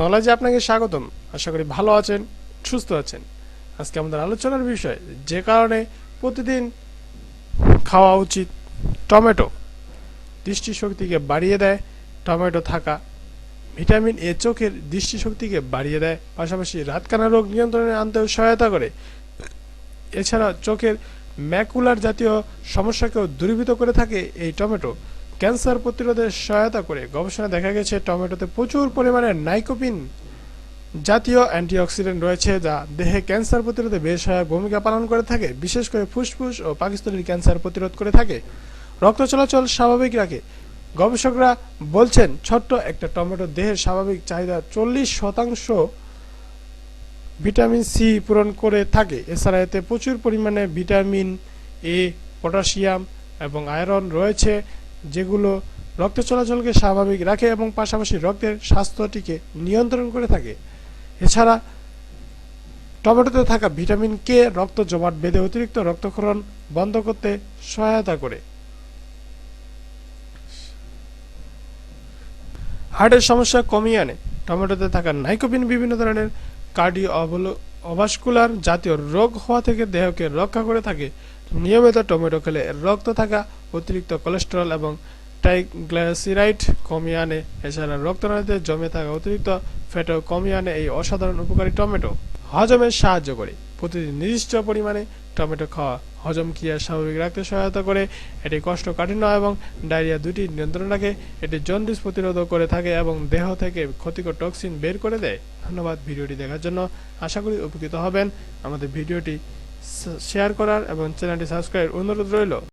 নলেজে আপনাকে স্বাগতম। আশা করি ভালো আছেন, সুস্থ আছেন। আজকে আমাদের আলোচনার বিষয়, যে কারণে প্রতিদিন খাওয়া উচিত টমেটো। দৃষ্টিশক্তিকে বাড়িয়ে দেয় টমেটো থাকা। ভিটামিন এ চোখের দৃষ্টিশক্তিকে বাড়িয়ে দেয়, পাশাপাশি রাতকানা রোগ নিয়ন্ত্রণে আনতেও সহায়তা করে। এছাড়া চোখের ম্যাকুলার জাতীয় সমস্যাকেও দূরীভূত করে থাকে এই টমেটো। ক্যান্সার প্রতিরোধে সহায়তা করে গবেষণা দেখা গেছে টমেটোতে প্রচুর পরিমাণে নাইকোপিন জাতীয় অ্যান্টিঅক্সিডেন্ট রয়েছে যা দেহে ক্যান্সার প্রতিরোধে বেশ সহায়ক ভূমিকা পালন করে থাকে। বিশেষ করে ফুসফুস ও পাকিস্তানের ক্যান্সার প্রতিরোধ করে থাকে। রক্ত চলাচল স্বাভাবিক রাখে। গবেষকরা বলছেন, ছোট্ট একটা টমেটো দেহের স্বাভাবিক চাহিদা চল্লিশ শতাংশ ভিটামিন সি পূরণ করে থাকে। এছাড়া এতে প্রচুর পরিমাণে ভিটামিন এ, পটাশিয়াম এবং আয়রন রয়েছে। যেগুলো রক্ত চলাচলকে স্বাভাবিক রাখে এবং পাশাপাশি রক্তের স্বাস্থ্যটিকে নিয়ন্ত্রণ করে থাকে। এছাড়া টমেটোতে থাকা ভিটামিন কে রক্ত জমাট বেঁধে অতিরিক্ত রক্তক্ষরণ বন্ধ করতে সহায়তা করে। হার্টের সমস্যা কমিয়ে আনে। টমেটোতে থাকা নাইকোপিন বিভিন্ন ধরনের কার্ডিও অভাস্কুলার জাতীয় রোগ হওয়া থেকে দেহকে রক্ষা করে থাকে। নিয়মিত টমেটো খেলে রক্ত থাকা অতিরিক্ত কোলেস্টেরল এবং ট্রাইগ্লাইসিরাইড কমিয়ে আনে। এছাড়া রক্তনালীতে জমে থাকা অতিরিক্ত ফ্যাটও কমিয়ে আনে এই অসাধারণ উপকারী টমেটো। হজমে সাহায্য করে প্রতিদিন নির্দিষ্ট পরিমাণে টমেটো খাওয়া হজম ক্রিয়া স্বাভাবিক রাখতে সহায়তা করে। এটি কষ্টকাঠিন্য এবং ডায়রিয়া দুটি নিয়ন্ত্রণ রাখে। এটি জন্ডিস প্রতিরোধ করে থাকে এবং দেহ থেকে ক্ষতিকর টক্সিন বের করে দেয়। ধন্যবাদ ভিডিওটি দেখার জন্য। আশা করি উপকৃত হবেন। আমাদের ভিডিওটি শেয়ার করার এবং চ্যানেলটি সাবস্ক্রাইব অনুরোধ রইল।